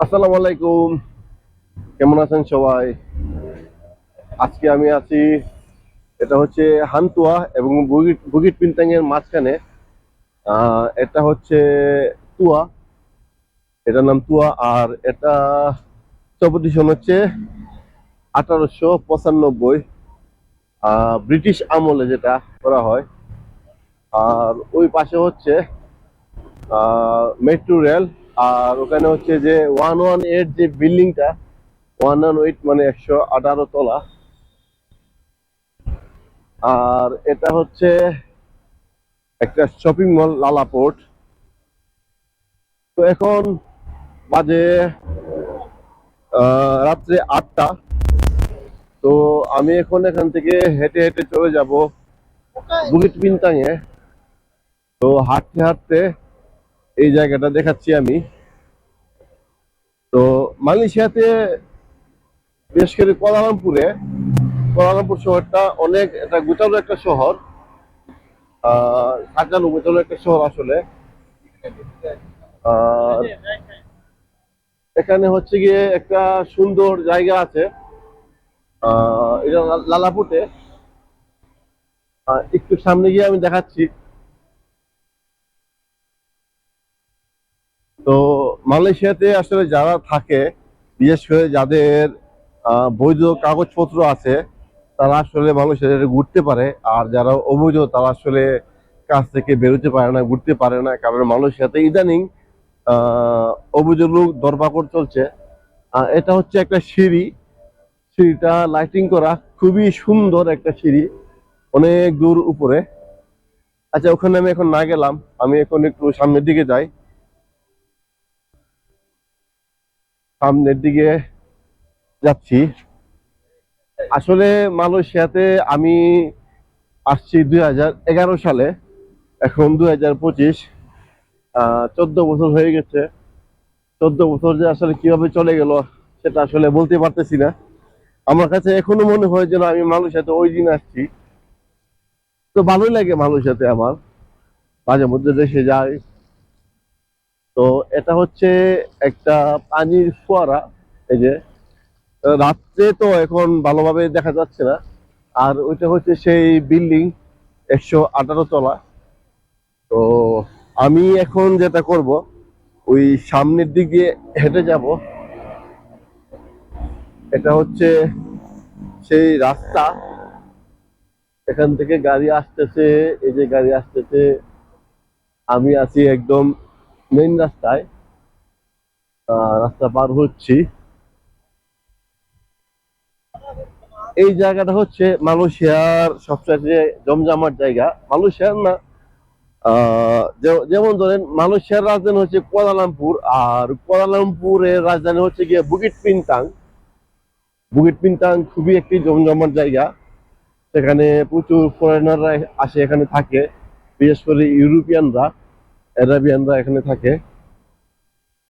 আসসালামু আলাইকুম। কেমন আছেন সবাই? আজকে আমি আছি, এটা হচ্ছে হান্তুয়া এবং বুগিট বুগিট পিন্তাং মাঝখানে। এটা হচ্ছে তুয়া। এটার নাম তুয়া আর এটা চৌপতি হচ্ছে আঠারোশো পঁচানব্বই। ব্রিটিশ আমলে যেটা করা হয়। আর ওই পাশে হচ্ছে মেট্রো রেল। আর ওখানে হচ্ছে যে ওয়ান ওয়ান এইট যে বিল্ডিংটা ওয়ান ওয়ান এইট মানে একশো আঠারো তলা। আর এটা হচ্ছে একটা শপিং মল লালাপোর্ট তো এখন বাজে রাত্রে আটটা। তো আমি এখন এখান থেকে হেঁটে হেঁটে চলে যাব বুকিট পিন্তাঙে তো হাঁটতে হাঁটতে এই জায়গাটা দেখাচ্ছি আমি। তো মালয়েশিয়াতে বিশেষ করে কোয়ালালামপুরে, কোয়ালালামপুর শহরটা অনেক একটা গোচালো একটা শহর সাজানো গোচালো একটা শহর আসলে। এখানে হচ্ছে গিয়ে একটা সুন্দর জায়গা আছে এটা লালাপুটে একটু সামনে গিয়ে আমি দেখাচ্ছি। তো মালয়েশিয়াতে আসলে যারা থাকে, বিশেষ করে যাদের বৈধ কাগজপত্র আছে, তারা আসলে মালয়েশিয়াতে ঘুরতে পারে। আর যারা অবৈধ, তারা আসলে কাজ থেকে বেরোতে পারে না, ঘুরতে পারে না। কারণ মালয়েশিয়াতে ইদানিং অবৈধ লোক দরপাকড় চলছে। এটা হচ্ছে একটা সিঁড়ি। সিঁড়িটা লাইটিং করা খুবই সুন্দর একটা সিঁড়ি, অনেক দূর উপরে। আচ্ছা ওখানে আমি এখন না গেলাম। আমি এখন একটু সামনের দিকে যাই। সামনের দিকে যাচ্ছি। আসলে মালয়েশিয়াতে আমি আসছি দুই হাজার এগারো সালে। এখন দুই হাজার পঁচিশ চোদ্দ বছর হয়ে গেছে। চোদ্দ বছর যে আসলে কীভাবে চলে গেল সেটা আসলে বলতে পারতেছি না। আমার কাছে এখনও মনে হয় যেন আমি মালয়েশিয়াতে ওই দিন আসছি। তো ভালোই লাগে মালয়েশিয়াতে আমার। মাঝে মধ্যে দেশে যাই তো এটা হচ্ছে একটা পানির ফোয়ারা, এই যে। রাত্রে তো এখন ভালোভাবে দেখা যাচ্ছে না। আর ওইটা হচ্ছে সেই বিল্ডিং একশো আঠারো তলা। তো আমি এখন যেটা করব, ওই সামনের দিকে হেঁটে যাব। এটা হচ্ছে সেই রাস্তা। এখান থেকে গাড়ি আসতেছে, এই যে গাড়ি আসতেছে। আমি আছি একদম মেইন রাস্তায় রাস্তা পার হচ্ছি। এই জায়গাটা হচ্ছে মালয়েশিয়ার সবচেয়ে জমজমাট জায়গা। মালয়েশিয়ার না যেমন ধরেন মালয়েশিয়ার রাজধানী হচ্ছে কুয়ালালামপুর, আর কুয়ালালামপুরের রাজধানী হচ্ছে গিয়ে বুকিট পিন্তাং বুকিট পিন্তাং খুবই একটি জমজমাট জায়গা। সেখানে প্রচুর ফরেনাররা আসে, এখানে থাকে। বিশেষ করে ইউরোপিয়ানরা। অ্যারাবিয়ানরা এখানে থাকে।